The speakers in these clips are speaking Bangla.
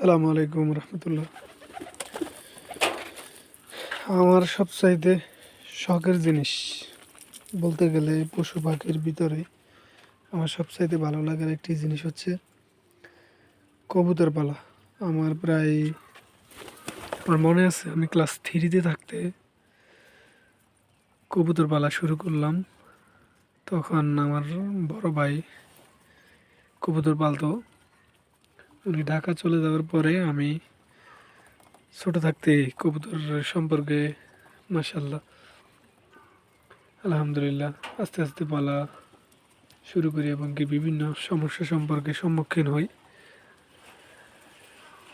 আসসালামু আলাইকুম রহমতুল্লাহ। আমার সবচাইতে শখের জিনিস বলতে গেলে পশু পাখির ভিতরে আমার সবচাইতে ভালো লাগার একটি জিনিস হচ্ছে কবুতর পালা। আমার প্রায়, আমার মনে আছে আমি ক্লাস থ্রিতে থাকতে কবুতর পালা শুরু করলাম। তখন আমার বড় ভাই কবুতর পালতো। উনি ঢাকা চলে যাওয়ার পরে আমি ছোট থাকতে কবুতর সম্পর্কে মাসাল্লাহ আলহামদুলিল্লাহ, আস্তে আস্তে বলা শুরু করি এবং কি বিভিন্ন সমস্যা সম্পর্কে সম্মুখীন হই।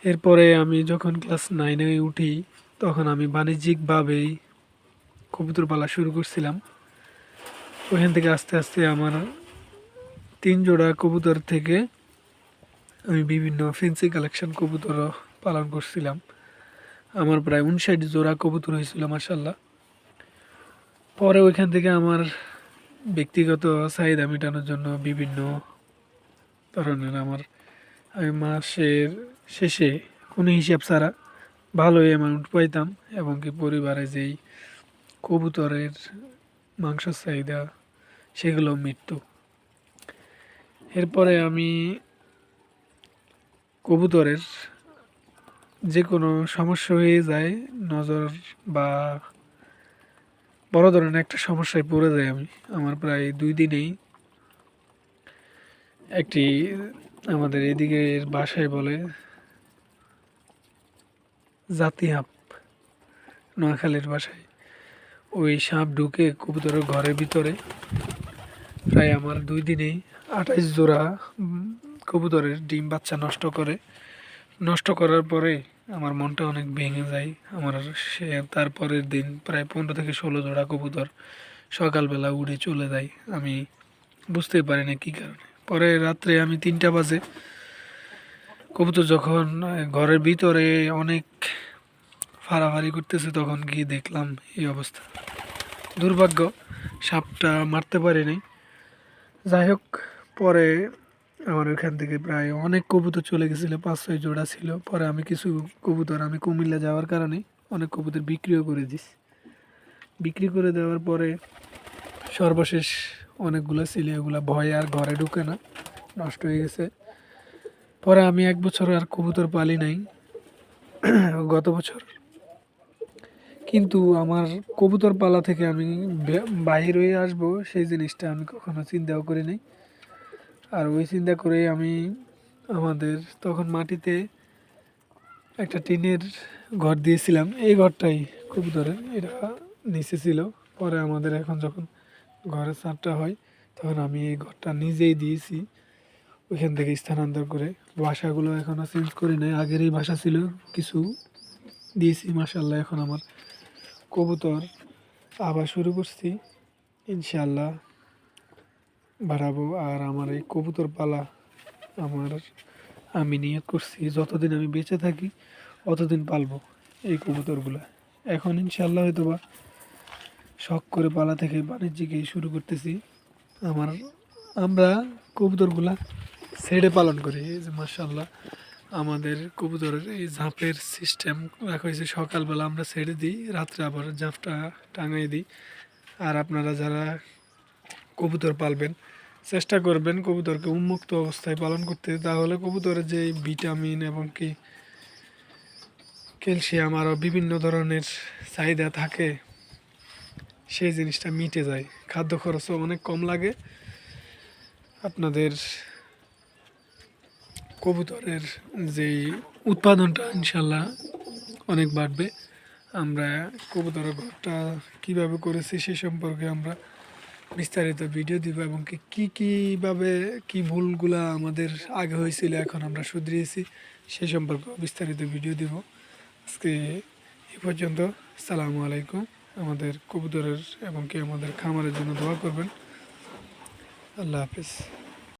এরপরে আমি যখন ক্লাস নাইনে উঠি, তখন আমি বাণিজ্যিকভাবেই কবুতর পালা শুরু করছিলাম। ওখান থেকে আস্তে আস্তে আমার তিন জোড়া কবুতর থেকে আমি বিভিন্ন ফেন্সি কালেকশন কবুতর পালন করছিলাম। আমার প্রায় উনষাট জোড়া কবুতর হয়েছিল মাসাল্লাহ পরে ওইখান থেকে আমার ব্যক্তিগত চাহিদা মেটানোর জন্য বিভিন্ন ধরনের আমার, আমি মাসের শেষে কোনো হিসাব ছাড়া ভালো অ্যামাউন্ট পাইতাম এবং কি পরিবারে যেই কবুতরের মাংস চাহিদা সেগুলো মৃত্যু এরপরে আমি কবুতরের যে কোনো সমস্যা হয়ে যায়, নজর বা বড় ধরনের একটা সমস্যায় পড়ে যাই আমি। আমার প্রায় দুই দিনেই একটি আমাদের এদিকে বাসায় বলে জাতি হাঁপ নোয়াখালীর বাসায়। ওই সাপ ঢুকে কবুতরের ঘরের ভিতরে। প্রায় আমার দুই দিনেই আঠাইশ জোড়া কবুতরের ডিম বাচ্চা নষ্ট করে। নষ্ট করার পরে আমার মনটা অনেক ভেঙে যায়। আমার সে তারপরের দিন প্রায় পনেরো থেকে ষোলো জোড়া কবুতর সকালবেলা উড়ে চলে যায়। আমি বুঝতেই পারি না কী কারণে। পরে রাত্রে আমি তিনটা বাজে। কবুতর যখন ঘরের ভিতরে অনেক ফাড়াফাড়ি করতেছে, তখন গিয়ে দেখলাম এই অবস্থা। দুর্ভাগ্য, সাপটা মারতে পারিনি। যাই হোক, পরে আমার ওইখান থেকে প্রায় অনেক কবুতর চলে গেছিল পাঁচ ছয় জোড়া ছিল। পরে আমি কিছু কবুতর, আমি কুমিল্লা যাওয়ার কারণে অনেক কবুতর বিক্রিও করে দিস। বিক্রি করে দেওয়ার পরে সর্বশেষ অনেকগুলো ছিল, এগুলো ভয়ে আর ঘরে ঢুকে না, নষ্ট হয়ে গেছে। পরে আমি এক বছর আর কবুতর পালি নাই। গত বছর। কিন্তু আমার কবুতর পালা থেকে আমি বাহির হয়ে আসব, সেই জিনিসটা আমি কখনো চিন্তাও করি নাই। আর ওই চিন্তা করে আমি আমাদের তখন মাটিতে একটা টিনের ঘর দিয়েছিলাম। এই ঘরটাই কবুতরের এটা নিচে ছিল। পরে আমাদের এখন যখন ঘরের ছাদটা হয়, তখন আমি এই ঘরটা নিজেই দিয়েছি। ওইখান থেকে স্থানান্তর করে। বাসাগুলো এখনও চেঞ্জ করি নাই আগের এই বাসা ছিল। কিছু দিয়েছি মাসাল্লাহ এখন আমার কবুতর আবার শুরু করছি। ইনশাল্লাহ বাড়াবো। আর আমার এই কবুতর পালা আমার আমি নিয়ত করছি। যতদিন আমি বেঁচে থাকি, অতদিন পালবো এই কবুতরগুলা। এখন ইনশাল্লাহ হয়তো বা শখ করে পালা থেকে বাণিজ্যিকে শুরু করতেছি। আমার, আমরা কবুতরগুলা ছেড়ে পালন করি। এই যে মার্শাল্লাহ আমাদের কবুতরের এই ঝাঁপের সিস্টেম রাখা হয়েছে। সকালবেলা আমরা ছেড়ে দিই, রাত্রে আবার ঝাঁপটা টাঙাই দিই। আর আপনারা যারা কবুতর পালবেন, চেষ্টা করবেন কবুতরকে উন্মুক্ত অবস্থায় পালন করতে। তাহলে কবুতরের যে ভিটামিন এবং কি ক্যালসিয়াম আরও বিভিন্ন ধরনের চাহিদা থাকে, সেই জিনিসটা মিটে যায়। খাদ্য খরচও অনেক কম লাগে। আপনাদের কবুতরের যেই উৎপাদনটা ইনশাল্লাহ অনেক বাড়বে। আমরা কবুতরের ঘরটা কীভাবে করেছি সে সম্পর্কে আমরা বিস্তারিত ভিডিও দিব এবং কি কীভাবে, কি ভুলগুলো আমাদের আগে হয়েছিল, এখন আমরা শুধরিয়েছি, সে সম্পর্কে বিস্তারিত ভিডিও দিব। আজকে এ পর্যন্ত সালামু আলাইকুম। আমাদের কবুতরের এবং কি আমাদের খামারের জন্য দোয়া করবেন। আল্লাহ হাফিজ।